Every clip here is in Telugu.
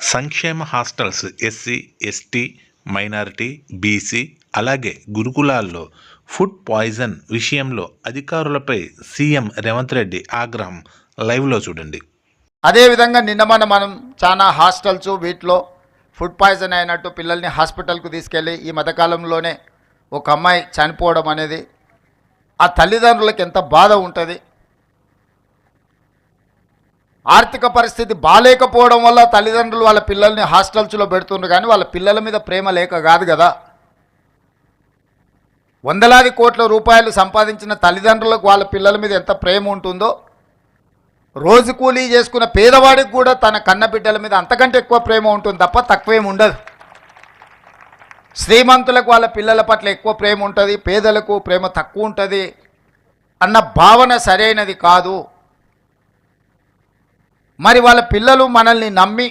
సంక్షేమ hostels SC ST minority BC అలాగే గురుకులాల్లో ఫుడ్ పాయిజన్ విషయంలో అధికారులపై సీఎం రేవంత్ రెడ్డి ఆగ్రహం లైవ్లో చూడండి. అదేవిధంగా నిన్న మన మనం చాలా హాస్టల్స్ వీటిలో ఫుడ్ పాయిజన్ అయినట్టు పిల్లల్ని హాస్పిటల్కు తీసుకెళ్ళి ఈ మధ్యకాలంలోనే ఒక అమ్మాయి చనిపోవడం అనేది ఆ తల్లిదండ్రులకు ఎంత బాధ ఉంటుంది ఆర్థిక పరిస్థితి బాగాలేకపోవడం వల్ల తల్లిదండ్రులు వాళ్ళ పిల్లల్ని హాస్టల్స్లో పెడుతుండ్రు కానీ వాళ్ళ పిల్లల మీద ప్రేమ లేక కాదు కదా. వందలాది కోట్ల రూపాయలు సంపాదించిన తల్లిదండ్రులకు వాళ్ళ పిల్లల మీద ఎంత ప్రేమ ఉంటుందో రోజు కూలీ చేసుకున్న పేదవాడికి కూడా తన కన్న బిడ్డల మీద అంతకంటే ఎక్కువ ప్రేమ ఉంటుంది తప్ప తక్కువేం ఉండదు. శ్రీమంతులకు వాళ్ళ పిల్లల పట్ల ఎక్కువ ప్రేమ ఉంటుంది పేదలకు ప్రేమ తక్కువ ఉంటుంది అన్న భావన సరైనది కాదు. మరి వాళ్ళ పిల్లలు మనల్ని నమ్మి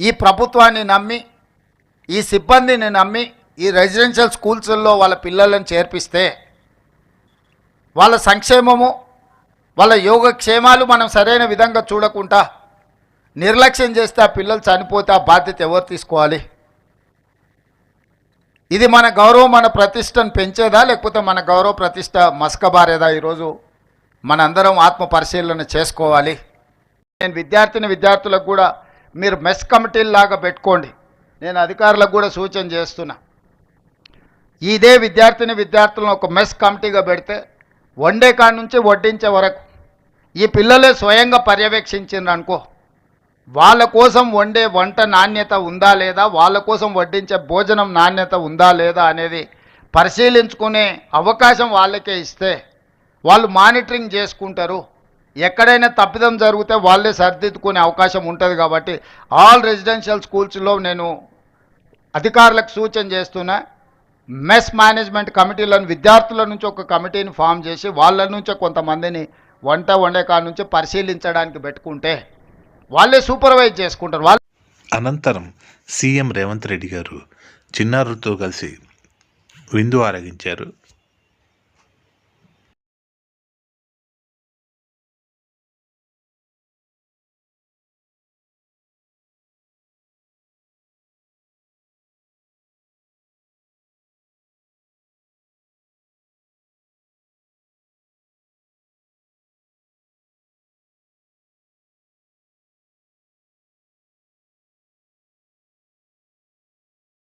ఈ ప్రభుత్వాన్ని నమ్మి ఈ సిబ్బందిని నమ్మి ఈ రెసిడెన్షియల్ స్కూల్స్లో వాళ్ళ పిల్లలను చేర్పిస్తే వాళ్ళ సంక్షేమము వాళ్ళ యోగక్షేమాలు మనం సరైన విధంగా చూడకుండా నిర్లక్ష్యం చేస్తే ఆ పిల్లలు చనిపోతే ఆ బాధ్యత ఎవరు తీసుకోవాలి? ఇది మన గౌరవం మన ప్రతిష్టను పెంచేదా లేకపోతే మన గౌరవ ప్రతిష్ట మస్కబారేదా ఈరోజు మనందరం ఆత్మ పరిశీలన చేసుకోవాలి? నేను విద్యార్థిని విద్యార్థులకు కూడా మీరు మెస్ కమిటీల్లాగా పెట్టుకోండి. నేను అధికారులకు కూడా సూచన చేస్తున్నా. ఇదే విద్యార్థిని విద్యార్థులను ఒక మెస్ కమిటీగా పెడితే వండే కాడ నుంచి వడ్డించే వరకు ఈ పిల్లలే స్వయంగా పర్యవేక్షించిండ్రు అనుకో. వాళ్ళ కోసం వండే వంట నాణ్యత ఉందా లేదా వాళ్ళ కోసం వడ్డించే భోజనం నాణ్యత ఉందా లేదా అనేది పరిశీలించుకునే అవకాశం వాళ్ళకే ఇస్తే వాళ్ళు మానిటరింగ్ చేసుకుంటారు. ఎక్కడైనా తప్పిదం జరిగితే వాళ్ళే సరిదిద్దుకునే అవకాశం ఉంటుంది కాబట్టి ఆల్ రెసిడెన్షియల్ స్కూల్స్లో నేను అధికారులకు సూచన చేస్తున్నా. మెస్ మేనేజ్మెంట్ కమిటీలను విద్యార్థుల నుంచి ఒక కమిటీని ఫామ్ చేసి వాళ్ళ నుంచి కొంతమందిని వంట వండే కాడ నుంచి పరిశీలించడానికి పెట్టుకుంటే వాళ్ళే సూపర్వైజ్ చేసుకుంటారు. వాళ్ళు అనంతరం సీఎం రేవంత్ రెడ్డి గారు చిన్నారులతో కలిసి విందు ఆరగించారు.